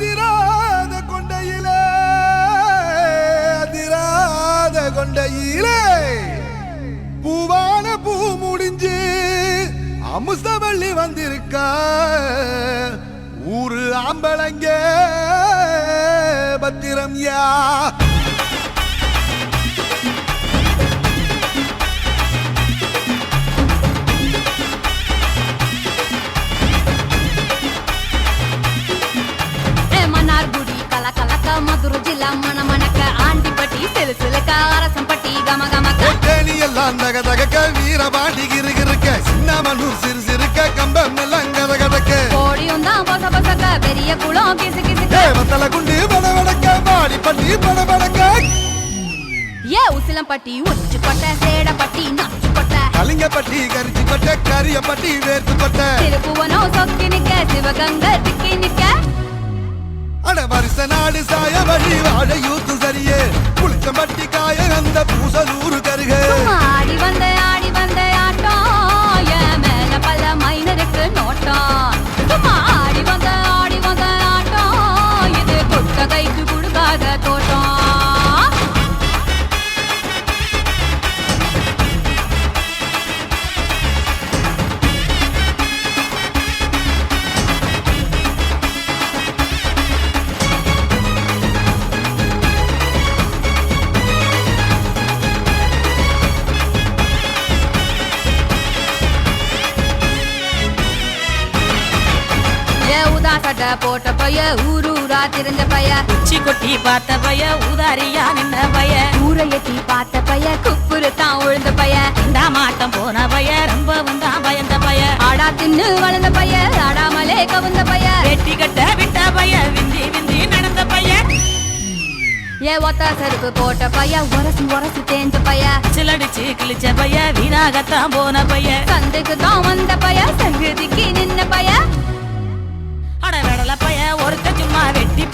அதிராத கொண்டையிலே அதிராத கொண்டையிலே. பூவான பூ முடிஞ்சு அமுசவள்ளி வந்திருக்கா ஊரு ஆம்பளங்க பத்திரம் யா ಮಧುರ ಜಿಲ್ಲಾ ಮಣ ಮಣಕ ಆಂಟಿ ಪಟ್ಟಿ ಸಿಲಸಿಲಕ ಅರಸಂಪಟ್ಟಿ ಗಮ ಗಮಕ எல்லாம் தக தகக்க வீரபாண்டி கிருகிருக்க சின்னமனூர் சிறு சிறுக்க கம்பம் எல்லாம் கதகதக்க கோடியும் தான் பொச பொசக்க பெரிய குளம் கிசு கிசுக்க. வத்தல குண்டு படபடக்க பாடி பட்டி படபடக்க ஏ உசிலம்பட்டி உச்சி பட்ட சேடப்பட்டி நச்சு பட்ட கலிங்கப்பட்டி கரிச்சி பட்ட கரிய பட்டி வேர்த்து பட்ட திருப்புவனோ சொக்கி நிக்க சிவகங்கை புளிச்சம்பட்டி உதா சட்டை போட்ட பைய ஊரூரா திரிஞ்ச பைய. உச்சி கொட்டி பார்த்த பய உதாரியா நின்ன பய. ஊரை எட்டி பார்த்த பைய குப்புரு தான் உழுந்த பைய. இந்த மாட்டம் போன பய ரொம்பவும் தான் பயந்த பய. ஆடா தின்னு வளர்ந்த பைய ஆடாமலே கவுந்த பைய. வெட்டி கட்ட விட்ட பய விந்தி விந்தி நடந்த பய. ஏ ஒத்த செருப்பு போட்ட பைய உரசி உரசி தேஞ்ச பைய. சிலடிச்சு கிழிச்ச பய வீணாகத்தான் போன பய. சந்தைக்கு தான் வந்த பைய சங்கதிக்கு நின்ன பைய.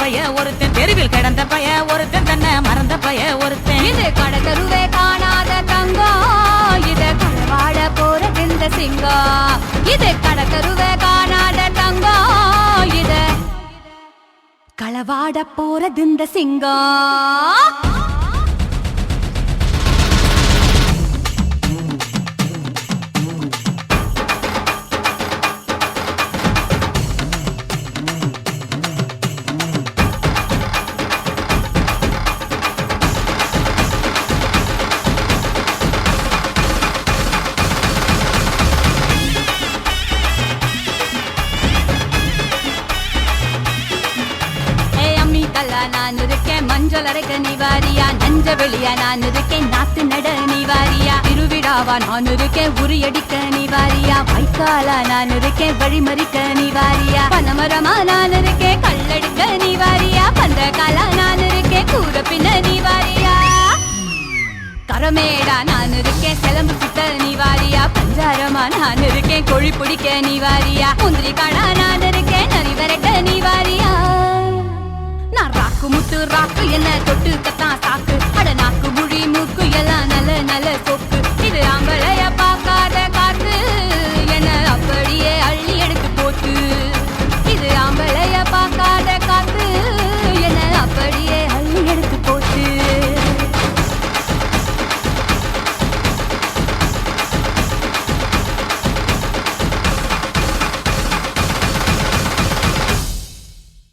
பய ஒருத்தன் தெருவில் கிடந்த பய ஒருத்தன் தன்னை மறந்த பய ஒருத்தன். இது கடத்தருவே காணாத தங்கம் இது கடவாட போற இந்த சிங்கம் இது கடத்தருவே காணாத தங்கம் இது களவாட போறது சிங்கம் கல்லா நான் இருக்கேன். மஞ்சள் அரைக்க நிவாரியா நஞ்ச வெளியா நான் இருக்கேன். நாத்து நட நிவாரியா திருவிழாவா நான் இருக்கேன். உரியடிக்க நிவாரியா வைக்காலா நான் இருக்கேன். வழிமறிக்க நிவாரியா பனமரமா நான் இருக்கேன். கல்லடிக்க நிவாரியா பந்தகாலா நான் இருக்கேன். கூற பின்ன நிவாரியா கரமேடா நான் இருக்கேன். சிலம்பு சுத்த நிவாரியா பஞ்சாரமா நான் இருக்கேன். கொழி பிடிக்க நிவாரியா முந்திரி காடா நான் இருக்கேன். நரி விரட்ட நீ என்ன தொட்டு கத்தான் சாக்கு?